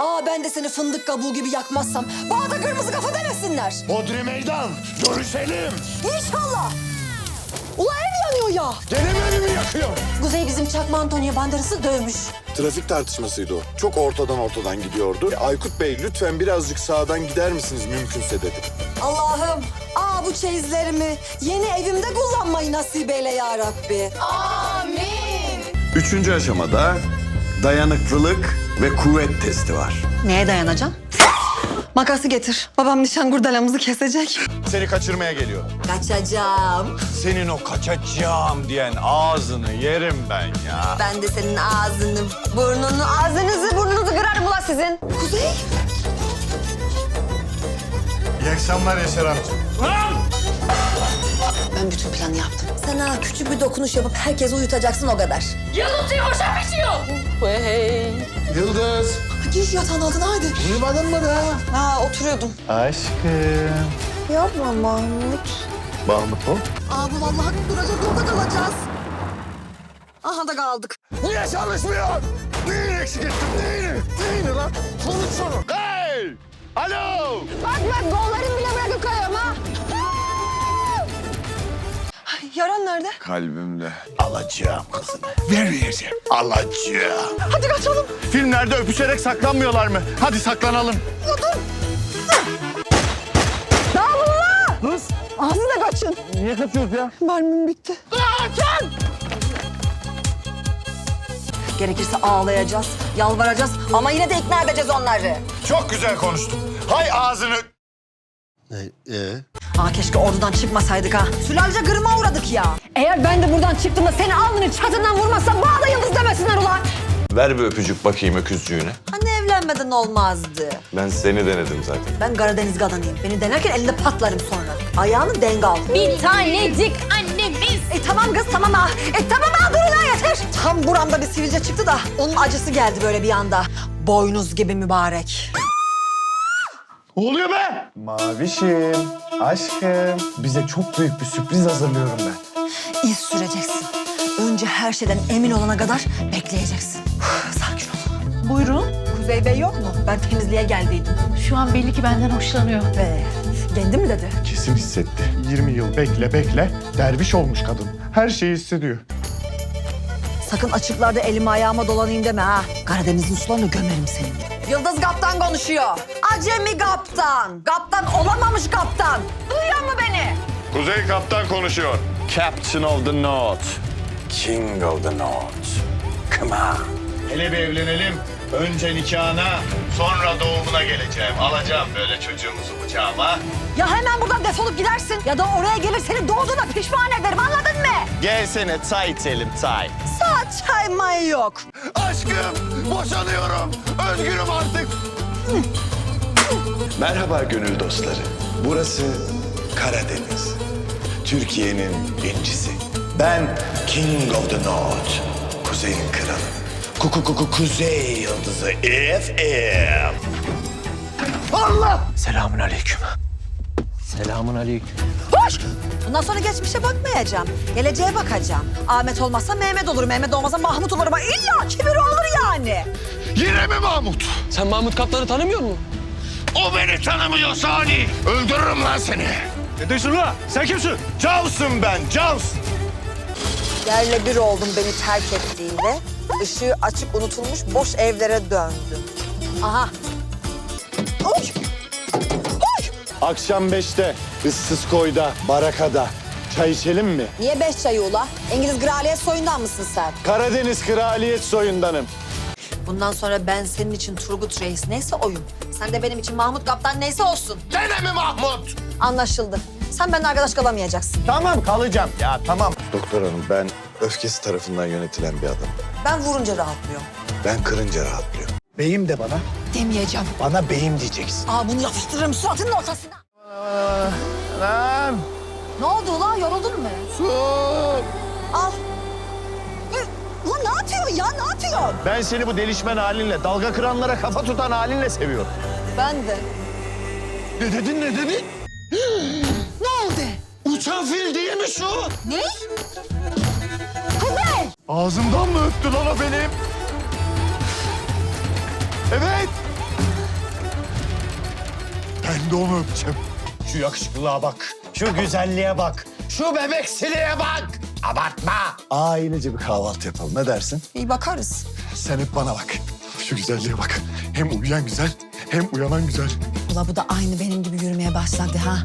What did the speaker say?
Aa ben de seni fındık kabuğu gibi yakmazsam bana da kırmızı kafa demesinler. Bodri meydan. Görüşelim. İnşallah. Ula ev yanıyor ya. Gene mi evimi yakıyor? Kuzey bizim Çakma Antonio Banderas'ı dövmüş. Trafik tartışmasıydı o. Çok ortadan ortadan gidiyordu. Aykut Bey lütfen birazcık sağdan gider misiniz mümkünse dedi. Allah'ım aa bu çeyizlerimi yeni evimde kullanmayı nasip eyle ya Rabbi. Üçüncü aşamada dayanıklılık ve kuvvet testi var. Neye dayanacağım? Makası getir. Babam nişan kurdalamızı kesecek. Seni kaçırmaya geliyor. Kaçacağım. Senin o kaçacağım diyen ağzını yerim ben ya. Ben de senin ağzını, burnunu, ağzınızı, burnunuzu kırarım ula sizin. Kuzey. İyi akşamlar Yaşar amca. Ben bütün planı yaptım. Sen ha küçük bir dokunuş yapıp herkesi uyutacaksın o kadar. Yıldız. Gir yatağın altına hadi. Uyumadın mı da? Ha oturuyordum. Aşkım. Yapma Mahmut. Mahmut o. Aa bu vallahi duracak yolda kalacağız. Aha da kaldık. Niye çalışmıyor? Neyini eksik ettim neyini? Neyini lan? Konuşsana. Hey! Alo! Bak bak gollerim bile bırakıp kayıyorum ha. Nerede? Kalbimde. Alacağım kızını. Vermeyeceğim. Alacağım. Hadi kaçalım. Filmlerde öpüşerek saklanmıyorlar mı? Hadi saklanalım. Dağılın Kız Ağzına kaçın. niye kaçıyoruz ya? Mermim bitti. Gerekirse ağlayacağız, yalvaracağız ama yine de ikna edeceğiz onları. Çok güzel konuştun. Hay ağzını. Aa keşke ordudan çıkmasaydık ha. Sülalece kırıma uğradık ya. Eğer ben de buradan çıktığımda seni alnının çatından vurmazsam bana da yıldız demesinler ulan. Ver bir öpücük bakayım öküzcüğüne. Hani evlenmeden olmazdı. Ben seni denedim zaten. Ben Karadeniz kadınıyım. Beni denerken elinde patlarım sonra. Ayağını denk al. Bir tanecik annemiz. E tamam kız tamam ha. E tamam ha durun ha yeter. Tam buramda bir sivilce çıktı da onun acısı geldi böyle bir anda. Boynuz gibi mübarek. Ne oluyor be? Mavişim, aşkım. Bize çok büyük bir sürpriz hazırlıyorum ben. İz süreceksin. Önce her şeyden emin olana kadar bekleyeceksin. Uf, Sakin ol. Buyurun. Kuzey Bey yok mu? Ben temizliğe geldiydim. Şu an belli ki benden hoşlanıyor. Ve kendi mi dedi? Kesin hissetti. 20 yıl bekle bekle. Derviş olmuş kadın. Her şeyi hissediyor. Sakın açıklarda elimi ayağıma dolanayım deme ha. Karadeniz'in sularını gömerim seni. Yıldız Kaptan konuşuyor. Acemi Kaptan. Kaptan olamamış kaptan. Duyuyor mu beni? Kuzey Kaptan konuşuyor. Captain of the North. King of the North. Come on. Hele bir evlenelim. Önce nikahına, sonra doğumuna geleceğim. Alacağım böyle çocuğumuzu kucağıma. Ya hemen buradan defolup gidersin ya da oraya gelir seni doğduğuna pişman ederim anladın mı? Gelsene çay içelim çay. Saat çaymayı yok. Aşkım, boşanıyorum. Özgürüm artık. Merhaba gönül dostları. Burası Karadeniz. Türkiye'nin incisi. Ben King of the North. Kuzey'in kralı. Kuku kuku kuzey yıldızı FM. Allah! Selamun aleyküm. Hoş! Bundan sonra geçmişe bakmayacağım. Geleceğe bakacağım. Ahmet olmazsa Mehmet olur. Mehmet olmazsa Mahmut olur ama illa ki biri olur yani. Yine mi Mahmut? Sen Mahmut Kaplan'ı tanımıyor musun? O beni tanımıyor Sani. Öldürürüm lan seni. Ne diyorsun lan? Sen kimsin? Cavs'ım ben, Cavs. Yerle bir oldum beni terk ettiğinde. Işığı açık unutulmuş boş evlere döndüm. Aha. Oy! Akşam beşte, ıssız koyda, barakada. Çay içelim mi? Niye beş çayı ula? İngiliz kraliyet soyundan mısın sen? Karadeniz kraliyet soyundanım. Bundan sonra ben senin için Turgut Reis neyse oyum. Sen de benim için Mahmut Kaptan neyse olsun. Gene mi Mahmut? Anlaşıldı. Sen benimle arkadaş kalamayacaksın. Tamam kalacağım. Ya tamam. Doktor hanım ben öfkesi tarafından yönetilen bir adamım. Ben vurunca rahatlıyorum. Ben kırınca rahatlıyorum. Beyim de bana. Demeyeceğim. Bana beyim diyeceksin. Aa bunu yapıştırırım suratının ortasına. Lan Ne oldu ulan? Yoruldun mu? su. Al. Ulan ne yapıyorsun ya? Ne yapıyorsun? Ben seni bu delişmen halinle, dalga kıranlara kafa tutan halinle seviyorum. Ben de. Ne dedin ne dedin? Ne oldu? Uçan fil değil mi şu? Ne? Ağzımdan mı öptü lan o benim? Evet. Ben de onu öpeceğim. Şu yakışıklılığa bak. Şu güzelliğe bak. Şu bebeksiliğe bak. Abartma. Ailece bir kahvaltı yapalım. Ne dersin? İyi bakarız. Sen hep bana bak. Şu güzelliğe bak. Hem uyuyan güzel hem uyanan güzel. Ula bu da aynı benim gibi yürümeye başladı ha.